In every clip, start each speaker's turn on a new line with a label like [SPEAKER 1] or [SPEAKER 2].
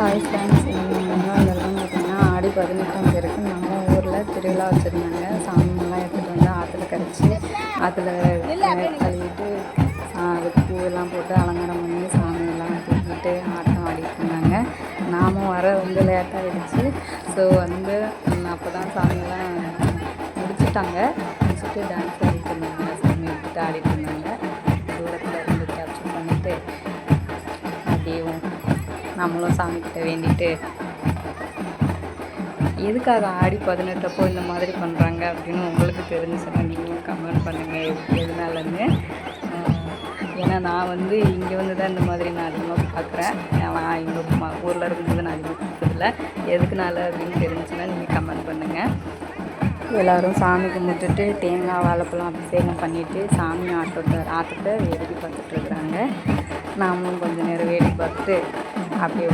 [SPEAKER 1] Hi friends எல்லாம் பார்த்திங்கன்னா ஆடி பதினெட்டாம் பேருக்கு நம்ம ஊரில் திருவிழா வச்சுருந்தாங்க. சாமியெல்லாம் எடுத்துகிட்டு வந்து ஆற்றுல கரைச்சி ஆற்றுல கழுவிட்டு அதுக்கு பூவெல்லாம் போட்டு அலங்காரம் பண்ணி சாமியெல்லாம் தூக்கிட்டு ஆட்டம் ஆடிட்டு இருந்தாங்க. நாமும் வர வந்து லேட்டாகிடுச்சு ஸோ வந்து அப்போ தான் சாமியெல்லாம் முடிச்சுட்டாங்க. முடிச்சுட்டு டான்ஸ் ஆடிட்டு இருந்தாங்க. சாமி எடுத்துகிட்டு ஆடிட்டு நம்மளும் சாமிக்கிட்ட வேண்டிட்டு எதுக்காக ஆடி பதினெட்டப்போ இந்த மாதிரி பண்ணுறாங்க அப்படின்னு உங்களுக்கு தெரிஞ்சுன்னா நீங்களும் கமெண்ட் பண்ணுங்கள் எதுனாலன்னு. ஏன்னா நான் வந்து இங்கே வந்து தான் இந்த மாதிரி நான் அதிகமாக பார்க்குறேன் நான் எங்கள் ஊரில் இருக்கும்போது நான் அதிகமாக பார்த்ததில்ல எதுக்குனால அப்படின்னு தெரிஞ்சுன்னா நீங்கள் கமெண்ட் பண்ணுங்கள் எல்லோரும் சாமி கும்பிட்டுட்டு தேங்காய் வாழைப்பழம் அபிஷேகம் பண்ணிவிட்டு சாமி ஆட்டத்தை ஆட்டத்தை வேடிக்கை பார்த்துட்ருக்குறாங்க நாமளும் கொஞ்சம் நேரம் வேடிக்கை பார்த்துட்டு அப்படியே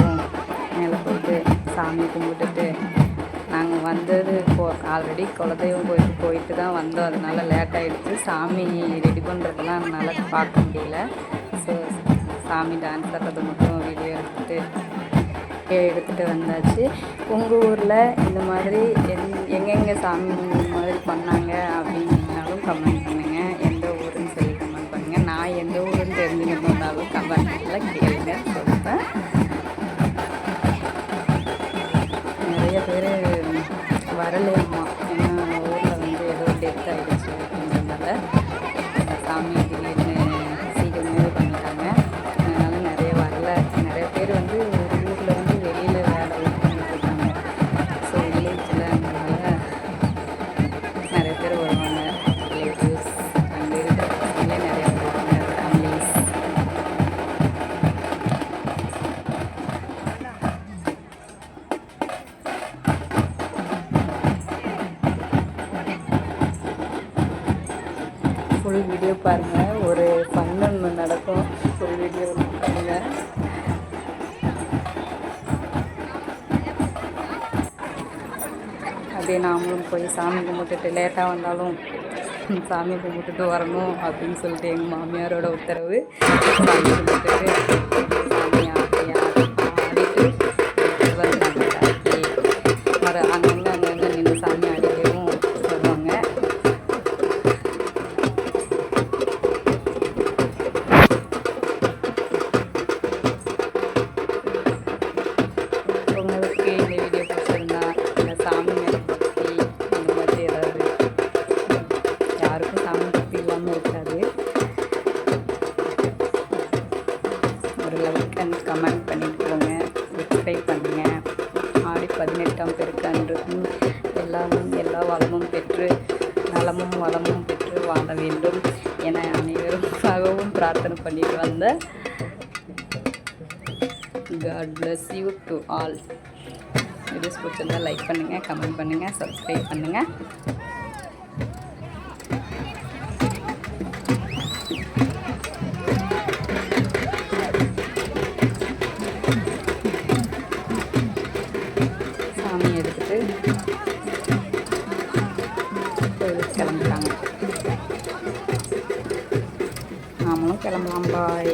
[SPEAKER 1] மேலே போயிட்டு சாமி கும்பிட்டுட்டு நாங்கள் வந்தது இப்போ ஆல்ரெடி குலதெய்வம் கோயிலுக்கு போயிட்டு தான் வந்தோம். அதனால லேட் ஆகிடுச்சு சாமி ரெடி பண்ணுறதெல்லாம் என்னால் பார்க்க முடியல. ஸோ சாமி டான்ஸ் ஆடுறது மட்டும் வீடியோ எடுத்துகிட்டு எடுத்துகிட்டு வந்தாச்சு. உங்கள் ஊரில் இந்த மாதிரி எங் எங்கெங்கே சாமி இந்த மாதிரி பண்ணாங்க அப்படின்னாலும் கமெண்ட் பேர் வரலையாம்மா ஏன்னா ஊரில் வந்து ஏதோ டெத் ஆகிடுச்சு அப்படின்றதுனால சாமி திடீர்னு சீக்கிரமே பண்ணிட்டாங்க. அதனால நிறைய வரல. நிறைய பேர் வந்து ஒரு ஊரில் வந்து வெளியில் வேலை ஒர்க் பண்ணிட்டு இருக்காங்க. ஸோ வில்லேஜில் அதனால நிறைய பேர் வருவாங்க. வீடியோ பாருங்கள் ஒரு ஃபன் ஒன்று நடக்கும். ஒரு வீடியோ பாருங்கள் அப்படியே நாமளும் போய் சாமி கும்பிட்டுட்டு லேட்டாக வந்தாலும் சாமி கும்பிட்டுட்டு வரணும் அப்படின்னு சொல்லிட்டு எங்கள் மாமியாரோட உத்தரவு. சாமி கும்பிட்டுட்டு சாமி ஆடிட்டு வருவாங்க கமெண்ட் பண்ணிட்டு போங்க சப்ஸ்கிரைப் பண்ணுங்கள் ஆடி பதினெட்டாம் பெருக்கு அன்று எல்லாமும் எல்லா வளமும் பெற்று நலமும் வளமும் பெற்று வாழ வேண்டும் என அனைவருக்காகவும் பிரார்த்தனை பண்ணிட்டு வந்த god bless you to all videos பிடிச்சிருந்தா லைக் பண்ணுங்கள் கமெண்ட் பண்ணுங்கள் சப்ஸ்கிரைப் பண்ணுங்கள் கிளம்பிட்டாங்க நாமளும் கிளம்பலாம் பாய்